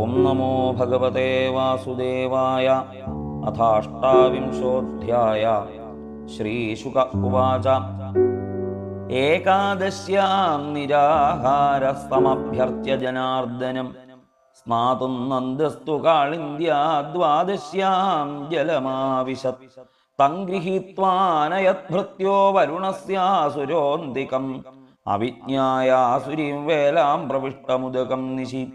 ഓം നമോ ഭഗവതേ വാസുദേവായ അഥാഷ്ടാവിംശോധ്യായ ശ്രീശുക ഉവാച. ഏകാദശ്യാം നിരാഹാരസ്തമഭ്യർത്ഥ്യ ജനാർദ്ദനം. സ്നാതും നന്ദസ്തു കാളിന്ദ്യ ദ്വാദശ്യാം ജലമാവിശത്. തം ഗൃഹീത്വാനയദ്ഭൃത്യോ വരുണസ്യാസുരോന്തികം അവിജ്ഞായാസുരീം വേലാം പ്രവിഷ്ടമുദകം നിശി.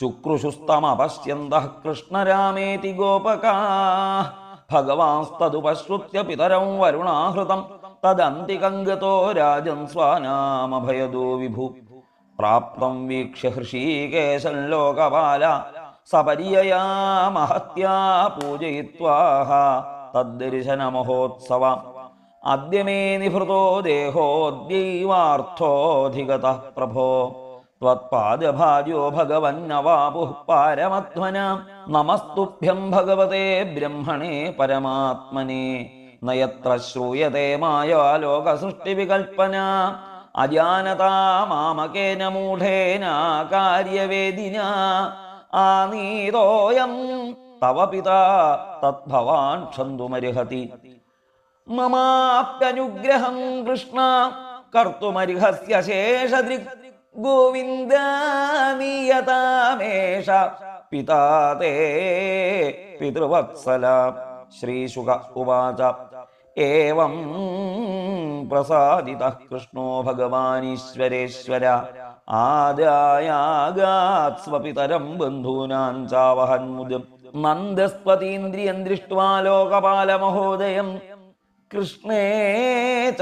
ചുക്രുഷുസ്തമപശ്യന്തഃ കൃഷ്ണരാമേതി ഗോപകാ. ഭഗവാസ്തുപശ്രുത്യ പിതരം വരുണാഹൃതം തദന്തികംഗതോ രാജൻ സ്വാനാമഭയദോ വിഭു. പ്രാപ്തം വീക്ഷ്യ ഹൃഷീകേശം ലോകപാല സപര്യയാ മഹത്യാ പൂജയിത്വാഹ തദ്ദർശനമഹോത്സവ അദ്യ മേ നിഭൃതോ ദേഹോദ്യൈവാർത്ഥോധിഗത പ്രഭോ. ത്വത്പാദഭാജോ ഭഗവന്നവാപുഃ പാരമധ്വന. നമസ്തുഭ്യം ഭഗവതേ ബ്രഹ്മണേ പരമാത്മനെ. നയത്ര ശ്രൂയത്തെ മായാ ലോകസൃഷ്ടിവികൽപ്പന അജാനത മാമകേന മൂഢേന കാര്യവേദിന. ആനീതോയം തവ പിതാ തദ്ഭവാൻ ക്ഷന്തുമർഹതി മമാപ്യനുഗ്രഹം കൃഷ്ണ. കർത്തുമർഹസ്യ ശേഷദൃക് ഗോവിന്ദാമീയതാമേഷ പിതാതേ പിതൃവത്സല. ശ്രീശുക ഉവാച. ഏവം പ്രസാദിത കൃഷ്ണോ ഭഗവാനീശ്വരേശ്വര. ആദായാഗാത്സ്വപിതരം ബന്ധൂനാൻ ബന്ധൂനാം ചാവഹന്മുദം നന്ദസ്പതീന്ദ്രിയം ദൃഷ്ട്വാ ലോകപാലമഹോദയം. കൃഷ്ണേ ച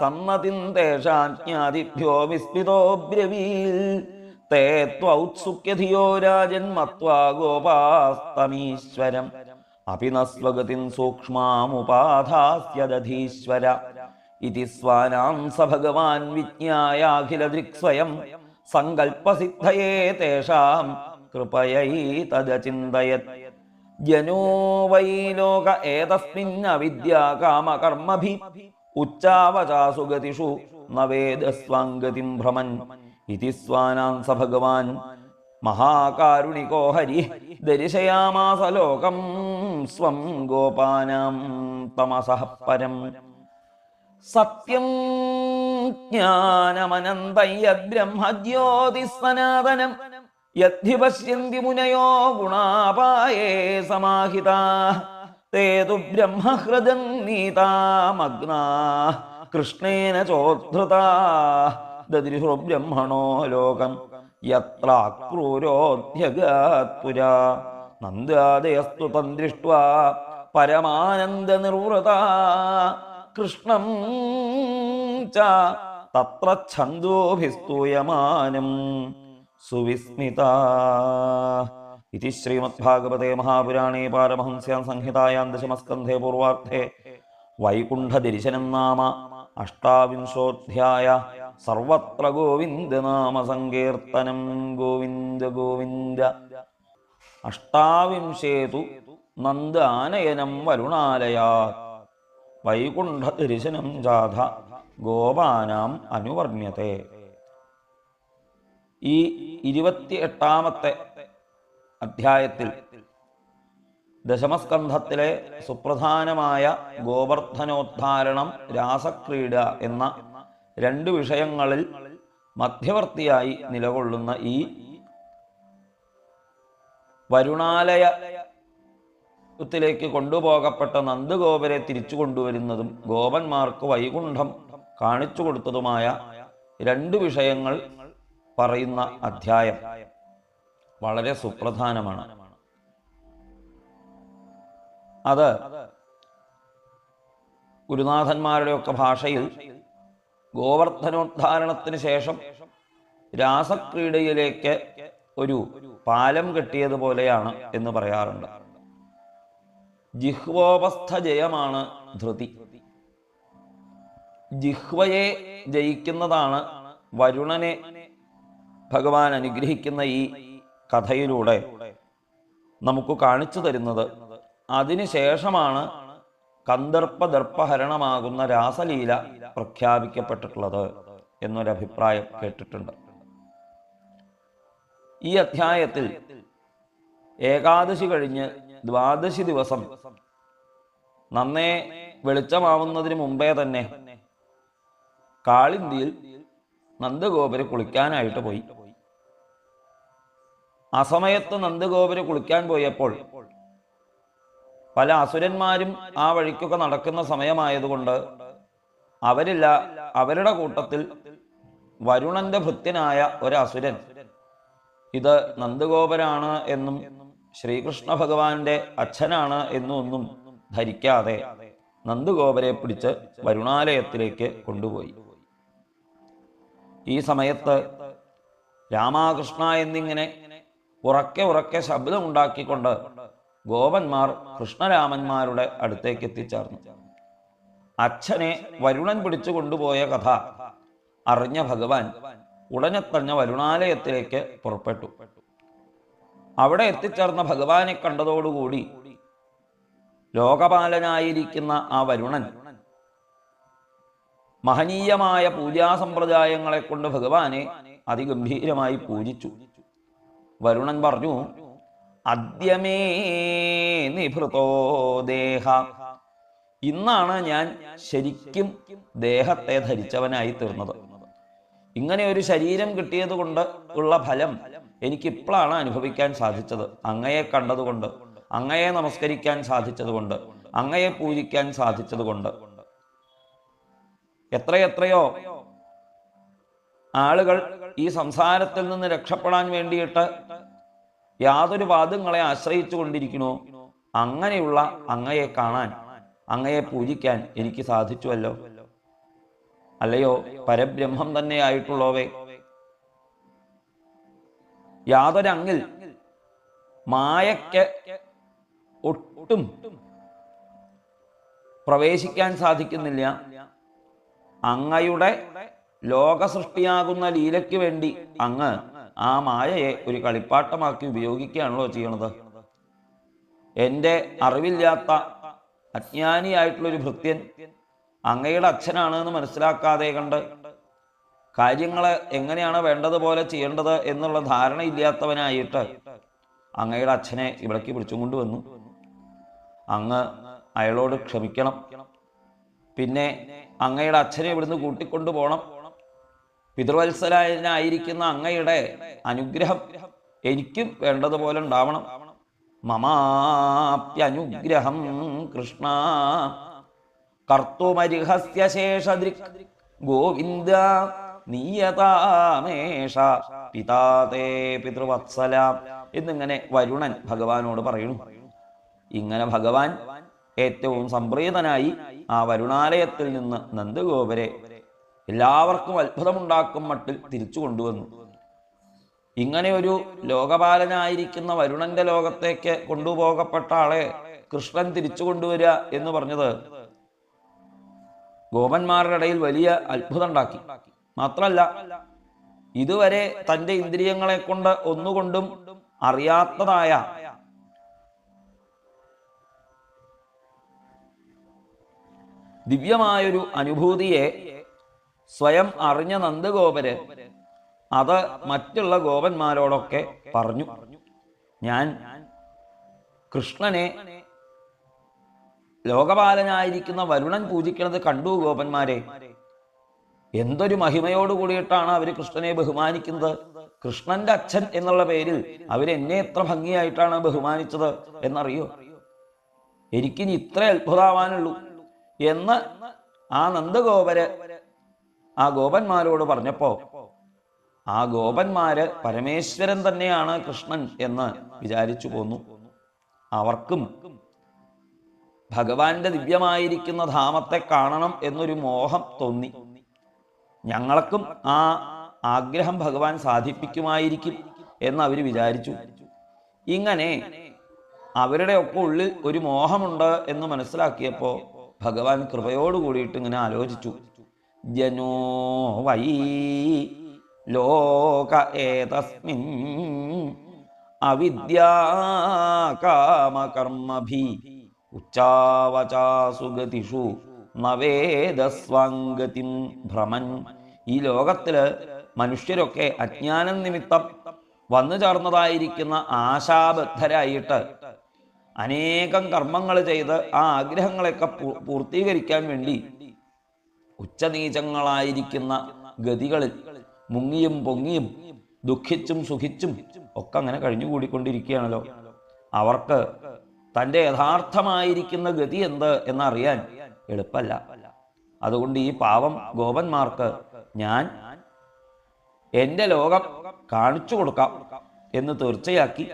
സമ്മതിം തേഷാജ്ഞാതിഭ്യോ വിസ്മിതോ ബ്രവീൽ തേ ത്വൗത്സുക്യധിയോ രാജൻ മത്വാ ഗോപാസ്തമീശ്വരം. അപി ന സ്വഗതിം സൂക്ഷ്മാമുപാധാസ്യദധീശ്വര. ഇതി സ്വാനാം സ ഭഗവാൻ വിജ്ഞായാഖിലദൃക്സ്വയം. സങ്കൽപ്പസിദ്ധയേ തേഷാം കൃപയൈതദചിന്തയത് ജനോ ഏതസ്മിന്നവിദ്യാകാമകർമ്മഭി ഉച്ചാവചാസുഗതിഷു നവേദസ്വാംഗതിം ഭ്രമൻ. ഇതി സ്വാനാം സ ഭഗവാൻ. മഹാകാരുണികോ ഹരി. ദർശയാമാസ ലോകം സ്വം ഗോപാനാം തമസഃ പരം. സത്യം ജ്ഞാനമനന്തയ്യബ്രഹ്മജ്യോതിസ്സനാതനം യദ്ധി പശ്യന്തി മുനയോ ഗുണാപായേ സമാഹിതാ. തേതു ബ്രഹ്മഹൃദം നീതാമഗ്നാ. കൃഷ്ണേന ചോദ്ധൃതാ. ദദൃശോ ബ്രഹ്മണോ ലോകം. യത്രാക്രൂരോധ്യഗാത് പുരാ നന്ദാദയസ്തു തം ദൃഷ്ട്വാ പരമാനന്ദ നിർവൃത കൃഷ്ണം ച. തത്ര ഛന്ദോഭിസ്തൂയമാനം. സുവിസ്മിത. ഇതി ശ്രീമദ്ഭാഗവതേ മഹാപുരാണേ പാരമഹംസ്യാം സംഹിതായാം ദശമസ്കന്ധേ പൂർവാർത്ഥേ. വൈകുണ്ഠദർശനം നാമ അഷ്ടാവിംശോധ്യായ സർവത്ര ഗോവിന്ദ നാമ സങ്കീർത്തനം. ഗോവിന്ദ ഗോവിന്ദ. അഷ്ടാവിംശേതു നന്ദാനയനം വരുണാലയാ വൈകുണ്ഠദർശനം ജാഥ ഗോപാനാം അനുവർണ്യത്തെ ഈ ഇരുപത്തി എട്ടാമത്തെ അധ്യായത്തിൽ ദശമസ്കന്ധത്തിലെ സുപ്രധാനമായ ഗോവർദ്ധനോദ്ധാരണം രാസക്രീഡ എന്ന രണ്ട് വിഷയങ്ങളിൽ മധ്യവർത്തിയായി നിലകൊള്ളുന്ന ഈ വരുണാലയ ത്തിലേക്ക് കൊണ്ടുപോകപ്പെട്ട നന്ദഗോപരെ തിരിച്ചു കൊണ്ടുവരുന്നതും ഗോപന്മാർക്ക് വൈകുണ്ഠം കാണിച്ചു കൊടുത്തതുമായ രണ്ട് വിഷയങ്ങൾ പറയുന്ന അധ്യായം വളരെ സുപ്രധാനമാണ്. അത് ഗുരുനാഥന്മാരുടെയൊക്കെ ഭാഷയിൽ ഗോവർദ്ധനോദ്ധാരണത്തിന് ശേഷം രാസക്രീഡയിലേക്ക് ഒരു പാലം കെട്ടിയതുപോലെയാണ് എന്ന് പറയാറുണ്ട്. ജിഹ്വോപസ്ഥ ജയമാണ് ധൃതി. ജിഹ്വയെ ജയിക്കുന്നതാണ് വരുണനെ ഭഗവാൻ അനുഗ്രഹിക്കുന്ന ഈ കഥയിലൂടെ നമുക്ക് കാണിച്ചു തരുന്നത് അതിനുശേഷമാണ് കന്ദർപ്പദർപ്പഹരണമാകുന്ന രാസലീല പ്രഖ്യാപിക്കപ്പെട്ടിട്ടുള്ളത് എന്നൊരഭിപ്രായം കേട്ടിട്ടുണ്ട്. ഈ അധ്യായത്തിൽ ഏകാദശി കഴിഞ്ഞ് ദ്വാദശി ദിവസം നന്നേ വെളിച്ചമാവുന്നതിന് മുമ്പേ തന്നെ കാളിന്തിയിൽ നന്ദഗോപുര കുളിക്കാനായിട്ട് പോയി. ആ സമയത്ത് നന്ദഗോപുര കുളിക്കാൻ പോയപ്പോൾ പല അസുരന്മാരും ആ വഴിക്കൊക്കെ നടക്കുന്ന സമയമായതുകൊണ്ട് അവരില്ല അവരുടെ കൂട്ടത്തിൽ വരുണന്റെ ഭൃത്യനായ ഒരു അസുരൻ. ഇത് നന്ദഗോപരാണ് എന്നും ശ്രീകൃഷ്ണ ഭഗവാന്റെ അച്ഛനാണ് എന്നും ഒന്നും ധരിക്കാതെ നന്ദഗോപരെ പിടിച്ച് വരുണാലയത്തിലേക്ക് കൊണ്ടുപോയി. ഈ സമയത്ത് രാമാകൃഷ്ണ എന്നിങ്ങനെ ഉറക്കെ ഉറക്കെ ശബ്ദമുണ്ടാക്കിക്കൊണ്ട് ഗോപന്മാർ കൃഷ്ണരാമന്മാരുടെ അടുത്തേക്ക് എത്തിച്ചേർന്നു. അച്ഛനെ വരുണൻ പിടിച്ചു കൊണ്ടുപോയ കഥ അറിഞ്ഞ ഭഗവാൻ ഉടനെ തന്നെ വരുണാലയത്തിലേക്ക് പുറപ്പെട്ടു. അവിടെ എത്തിച്ചേർന്ന ഭഗവാനെ കണ്ടതോടുകൂടി ലോകപാലനായിരിക്കുന്ന ആ വരുണൻ മഹനീയമായ പൂജാസമ്പ്രദായങ്ങളെ കൊണ്ട് ഭഗവാനെ അതിഗംഭീരമായി പൂജിച്ചു. വരുണൻ പറഞ്ഞു അദ്യമേ നിഭൃതോ ദേഹ. ഇന്നാണ് ഞാൻ ശരിക്കും ദേഹത്തെ ധരിച്ചവനായി തീർന്നത്. ഇങ്ങനെ ഒരു ശരീരം കിട്ടിയത് കൊണ്ട് ഉള്ള ഫലം എനിക്കിപ്പോഴാണ് അനുഭവിക്കാൻ സാധിച്ചത്. അങ്ങയെ കണ്ടതുകൊണ്ട് അങ്ങയെ നമസ്കരിക്കാൻ സാധിച്ചതുകൊണ്ട് അങ്ങയെ പൂജിക്കാൻ സാധിച്ചതുകൊണ്ട്. എത്രയെത്രയോ ആളുകൾ ഈ സംസാരത്തിൽ നിന്ന് രക്ഷപ്പെടാൻ വേണ്ടിയിട്ട് യാതൊരു വാദങ്ങളെ ആശ്രയിച്ചു കൊണ്ടിരിക്കണോ അങ്ങനെയുള്ള അങ്ങയെ കാണാൻ അങ്ങയെ പൂജിക്കാൻ എനിക്ക് സാധിച്ചുവല്ലോ. അല്ലയോ? പരബ്രഹ്മം തന്നെ തന്നെയായിട്ടുള്ളവേ യാതൊരങ്ങിൽ മായയ്ക്ക് ഒട്ടും പ്രവേശിക്കാൻ സാധിക്കുന്നില്ല. അങ്ങയുടെ ലോകസൃഷ്ടിയാകുന്ന ലീലയ്ക്ക് വേണ്ടി അങ്ങ് ആ മായയെ ഒരു കളിപ്പാട്ടമാക്കി ഉപയോഗിക്കുകയാണല്ലോ ചെയ്യണത്. എന്റെ അറിവില്ലാത്ത അജ്ഞാനിയായിട്ടുള്ളൊരു ഭൃത്യൻ അങ്ങയുടെ അച്ഛനാണ് എന്ന് മനസ്സിലാക്കാതെ കണ്ട് കാര്യങ്ങളെ എങ്ങനെയാണ് വേണ്ടതുപോലെ ചെയ്യേണ്ടത് എന്നുള്ള ധാരണയില്ലാത്തവനായിട്ട് അങ്ങയുടെ അച്ഛനെ ഇവിടേക്ക് പിടിച്ചും കൊണ്ടുവന്നു. അങ്ങ് അയാളോട് ക്ഷമിക്കണം. പിന്നെ അങ്ങയുടെ അച്ഛനെ ഇവിടുന്ന് കൂട്ടിക്കൊണ്ടു പോകണം പിതൃവത്സലായനായിരിക്കുന്ന അങ്ങയുടെ അനുഗ്രഹം എനിക്കും വേണ്ടതുപോലെ ഉണ്ടാവണം. മമാപ്യനുഗ്രഹം കൃഷ്ണ. കർത്തുമരിഹസ്യ ശേഷദൃക് ഗോവിന്ദ നീയതാമേഷ. പിതാതേ പിതൃവത്സല. എന്നിങ്ങനെ വരുണൻ ഭഗവാനോട് പറയുന്നു. ഇങ്ങനെ ഭഗവാൻ ഏറ്റവും സംപ്രീതനായി ആ വരുണാലയത്തിൽ നിന്ന് നന്ദഗോപരെ എല്ലാവർക്കും അത്ഭുതമുണ്ടാക്കും മട്ടിൽ തിരിച്ചു കൊണ്ടുവന്നു. ഇങ്ങനെ ഒരു ലോകപാലനായിരിക്കുന്ന വരുണന്റെ ലോകത്തേക്ക് കൊണ്ടുപോകപ്പെട്ട ആളെ കൃഷ്ണൻ തിരിച്ചു കൊണ്ടുവരിക എന്ന് പറഞ്ഞത് ഗോപന്മാരുടെ ഇടയിൽ വലിയ അത്ഭുതം ഉണ്ടാക്കി മാത്രല്ല ഇതുവരെ തന്റെ ഇന്ദ്രിയങ്ങളെ കൊണ്ട് ഒന്നുകൊണ്ടും അറിയാത്തതായ ദിവ്യമായൊരു അനുഭൂതിയെ സ്വയം അറിഞ്ഞ നന്ദഗോപര് അത് മറ്റുള്ള ഗോപന്മാരോടൊക്കെ പറഞ്ഞു. ഞാൻ കൃഷ്ണനെ ലോകപാലനായിരിക്കുന്ന വരുണൻ പൂജിക്കുന്നത് കണ്ടു ഗോപന്മാരെ. എന്തൊരു മഹിമയോട് കൂടിയിട്ടാണ് അവർ കൃഷ്ണനെ ബഹുമാനിക്കുന്നത്. കൃഷ്ണന്റെ അച്ഛൻ എന്നുള്ള പേരിൽ അവരെന്നെ എത്ര ഭംഗിയായിട്ടാണ് ബഹുമാനിച്ചത് എന്നറിയോ? എനിക്കിനി ഇത്ര അത്ഭുതമാവാനുള്ളൂ. എന്ന് ആ നന്ദഗോപര് ആ ഗോപന്മാരോട് പറഞ്ഞപ്പോ ആ ഗോപന്മാര് പരമേശ്വരൻ തന്നെയാണ് കൃഷ്ണൻ എന്ന് വിചാരിച്ചു പോന്നു. അവർക്കും ഭഗവാന്റെ ദിവ്യമായിരിക്കുന്ന ധാമത്തെ കാണണം എന്നൊരു മോഹം തോന്നി. ഞങ്ങൾക്കും ആ ആഗ്രഹം ഭഗവാൻ സാധിപ്പിക്കുമായിരിക്കും എന്ന് അവർ വിചാരിച്ചു. ഇങ്ങനെ അവരുടെ ഒക്കെ ഉള്ളിൽ ഒരു മോഹമുണ്ട് എന്ന് മനസ്സിലാക്കിയപ്പോ ഭഗവാൻ കൃപയോട് കൂടിയിട്ട് ഇങ്ങനെ ആലോചിച്ചു. ജനോ വൈ ലോക ഏതസ്മിൻ അവിദ്യാകാമകർമ്മഭി ഉച്ചാവചാസുഗതിഷു നവേദസ്വാംഗതിം ഭ്രമൻ. ഈ ലോകത്തിൽ മനുഷ്യരൊക്കെ അജ്ഞാനം നിമിത്തം വന്നു ചേർന്നതായിരിക്കുന്ന ആശാബദ്ധരായിട്ട് അനേകം കർമ്മങ്ങൾ ചെയ്ത് ആ ആഗ്രഹങ്ങളെയൊക്കെ പൂർത്തീകരിക്കാൻ വേണ്ടി ഉച്ചനീചങ്ങളായിരിക്കുന്ന ഗതികളിൽ മുങ്ങിയും പൊങ്ങിയും ദുഃഖിച്ചും സുഖിച്ചും ഒക്കെ അങ്ങനെ കഴിഞ്ഞുകൂടിക്കൊണ്ടിരിക്കുകയാണല്ലോ. അവർക്ക് തന്റെ യഥാർത്ഥമായിരിക്കുന്ന ഗതി എന്ത് എന്നറിയാൻ എളുപ്പമല്ല. അതുകൊണ്ട് ഈ പാവം ഗോപന്മാർക്ക് ഞാൻ എന്റെ ലോകം കാണിച്ചു കൊടുക്കാം എന്ന് തീർച്ചയാക്കി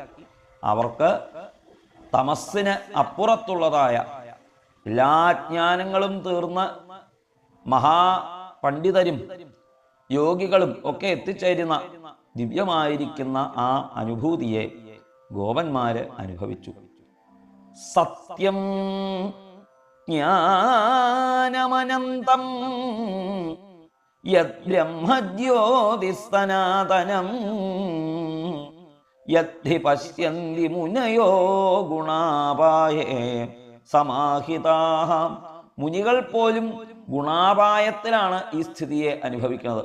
അവർക്ക് തമസ്സിന് അപ്പുറത്തുള്ളതായ എല്ലാ ജ്ഞാനങ്ങളും മഹാ പണ്ഡിതരും യോഗികളും ഒക്കെ എത്തിച്ചേരുന്ന ദിവ്യമായിരിക്കുന്ന ആ അനുഭൂതിയെ ഗോപന്മാര് അനുഭവിച്ചു. സത്യം ജ്ഞാനമനന്തം യദ്ബ്രഹ്മജ്യോതിസ്തനാതനം യദ്ധി പശ്യന്തി മുനയോ ഗുണാപായേ സമാഹിതാഹ. മുനികൾ പോലും ഗുണാപായത്തിലാണ് ഈ സ്ഥിതിയെ അനുഭവിക്കുന്നത്.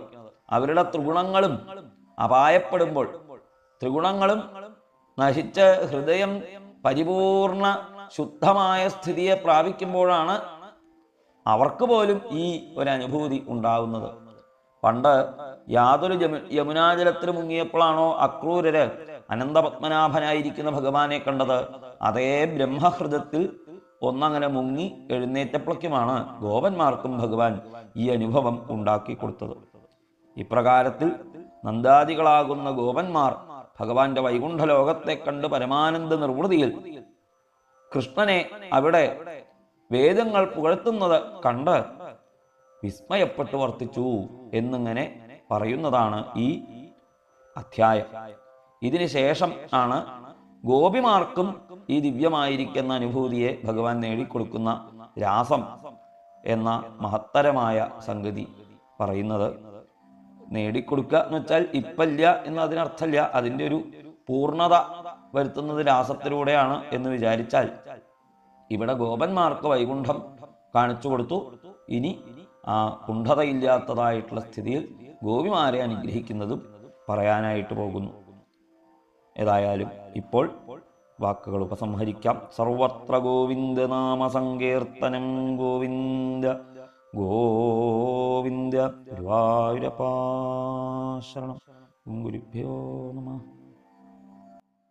അവരുടെ ത്രിഗുണങ്ങളും അപായപ്പെടുമ്പോൾ ത്രിഗുണങ്ങളും നശിച്ച ഹൃദയം പരിപൂർണ ശുദ്ധമായ സ്ഥിതിയെ പ്രാപിക്കുമ്പോഴാണ് അവർക്ക് പോലും ഈ ഒരു അനുഭൂതി ഉണ്ടാകുന്നത് പണ്ട് യാതൊരു യമുനാജലത്തിൽ മുങ്ങിയപ്പോഴാണോ അക്രൂരര് അനന്തപത്മനാഭനായിരിക്കുന്ന ഭഗവാനെ കണ്ടത് അതേ ബ്രഹ്മഹൃദത്തിൽ ഒന്നങ്ങനെ മുങ്ങി എഴുന്നേറ്റപ്പോഴേക്കുമാണ് ഗോപന്മാർക്കും ഭഗവാൻ ഈ അനുഭവം ഉണ്ടാക്കി കൊടുത്തത്. ഇപ്രകാരത്തിൽ നന്ദാദികളാകുന്ന ഗോപന്മാർ ഭഗവാന്റെ വൈകുണ്ഠ ലോകത്തെ കണ്ട് പരമാനന്ദ നിർവൃതിയിൽ കൃഷ്ണനെ അവിടെ വേദങ്ങൾ പുകഴ്ത്തുന്നത് കണ്ട് വിസ്മയപ്പെട്ടു വർത്തിച്ചു എന്നിങ്ങനെ പറയുന്നതാണ് ഈ അധ്യായം. ഇതിന് ശേഷം ആണ് ഗോപിമാർക്കും ഈ ദിവ്യമായിരിക്കുന്ന അനുഭൂതിയെ ഭഗവാൻ നേടിക്കൊടുക്കുന്ന രാസം എന്ന മഹത്തരമായ സംഗതി പറയുന്നത്. നേടിക്കൊടുക്കുക എന്ന് വെച്ചാൽ ഇപ്പല്ല എന്ന് അതിനർത്ഥമില്ല അതിന്റെ ഒരു പൂർണത വരുത്തുന്നത് രാസത്തിലൂടെയാണ് എന്ന് വിചാരിച്ചാൽ ഇവിടെ ഗോപന്മാർക്ക് വൈകുണ്ഠം കാണിച്ചു കൊടുത്തു. ഇനി ആ കുണ്ഠതയില്ലാത്തതായിട്ടുള്ള സ്ഥിതിയിൽ ഗോപിമാരെ അനുഗ്രഹിക്കുന്നതും പറയാനായിട്ട് പോകുന്നു. ഏതായാലും ഇപ്പോൾ വാക്കുകൾ ഉപസംഹരിക്കാം. സർവത്ര ഗോവിന്ദ നാമ സങ്കീർത്തനം ഗോവിന്ദ ഗോവിന്ദ ഗുരുവായൂരപ്പാ ശരണം. ഗുരുഭ്യോ നമ.